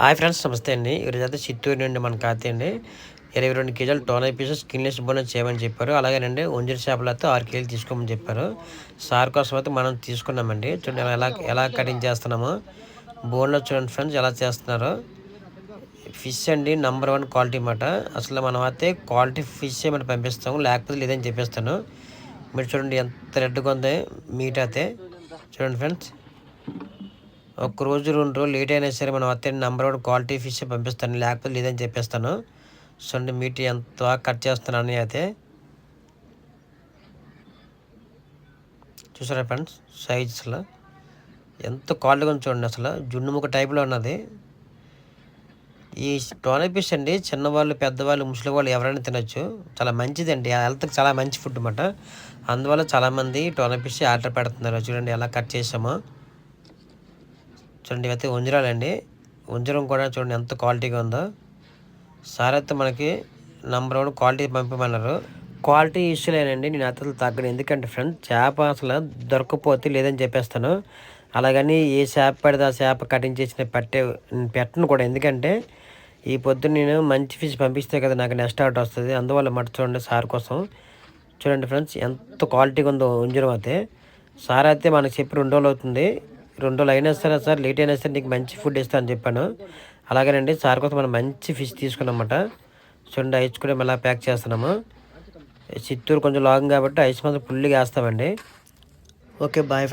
Hi friends నమస్తే అండి. ఈరోజు అయితే చిత్తూరు నుండి మన ఖాతా అండి. ఇరవై రెండు కేజీలు టోనై పీసెస్ స్కిన్లెస్ బోనస్ చేయమని చెప్పారు. అలాగేనండి ఒంజరి చేపలు అయితే ఆరు కేజీలు తీసుకోమని చెప్పారు. సార్ కోసం అయితే మనం తీసుకున్నామండి. చూడండి ఎలా ఎలా కటింగ్ చేస్తున్నామో. బోన్లో చూడండి ఫ్రెండ్స్ ఎలా చేస్తున్నారు. ఫిష్ అండి నెంబర్ వన్ క్వాలిటీ అన్నమాట. అసలు మనం అయితే క్వాలిటీ ఫిష్ ఏమైనా పంపిస్తాము లేకపోతే లేదని చెప్పేస్తాను. మీరు చూడండి ఎంత రెడ్గా ఉంది మీట్ అయితే. చూడండి ఫ్రెండ్స్. ఒక రోజు రెండు రోజులు లేట్ అయినా సరే మనం అత్తే నెంబర్ వన్ క్వాలిటీ ఫిష్ పంపిస్తాను లేకపోతే లేదని చెప్పేస్తాను. సో అండి మీట్ ఎంత కట్ చేస్తున్నాను అయితే. చూసారా ఫ్రెండ్స్ సైజ్ అసలు. ఎంత క్వాలిటీగా ఉంది చూడండి అసలు. జున్ను ముక్క టైప్లో ఉన్నది. ఈ టోనీ ఫిష్ అండి చిన్నవాళ్ళు పెద్దవాళ్ళు ముసలి వాళ్ళు ఎవరైనా తినొచ్చు. చాలా మంచిదండి. హెల్త్కి చాలా మంచి ఫుడ్ అన్నమాట. అందువల్ల చాలామంది టోనీ ఫిష్ ఆర్డర్ పెడుతున్నారు. చూడండి ఎలా కట్ చేసామో. చూడండి ఇవైతే ఉంజరాలండి. ఉంజరం కూడా చూడండి ఎంత క్వాలిటీగా ఉందో. సార్ అయితే మనకి నంబర్ వన్ క్వాలిటీ పంపమన్నారు. క్వాలిటీ ఇష్యూలేనండి నేను అతను తగ్గను. ఎందుకంటే ఫ్రెండ్స్ చేప అసలు దొరకపోతే లేదని చెప్పేస్తాను. అలాగని ఏ చేప పెడితే ఆ చేప కటింగ్ చేసిన పెట్టే పెట్టను కూడా. ఎందుకంటే ఈ పొద్దున్న నేను మంచి ఫిష్ పంపిస్తే కదా నాకు నెక్స్ట్ ఆర్డర్ వస్తుంది. అందువల్ల మటు చూడండి సార్ కోసం. చూడండి ఫ్రెండ్స్ ఎంత క్వాలిటీగా ఉందో ఉంజరం అయితే. సార్ అయితే మనకు చెప్పి రెండు రోజులు అవుతుంది. రెండు రోజులు అయినా సరే? సార్ లేట్ అయినా సరే నీకు మంచి ఫుడ్ ఇస్తా అని చెప్పాను. అలాగేనండి సార్ కోసం మనం మంచి ఫిష్ తీసుకున్నామన్నమాట. చూడండి ఐస్ కూడా మళ్ళీ ప్యాక్ చేస్తున్నాము. చిత్తూరు కొంచెం లాంగ్ కాబట్టి ఐస్ మాత్రం ఫుల్గా వేస్తామండి. Okay bye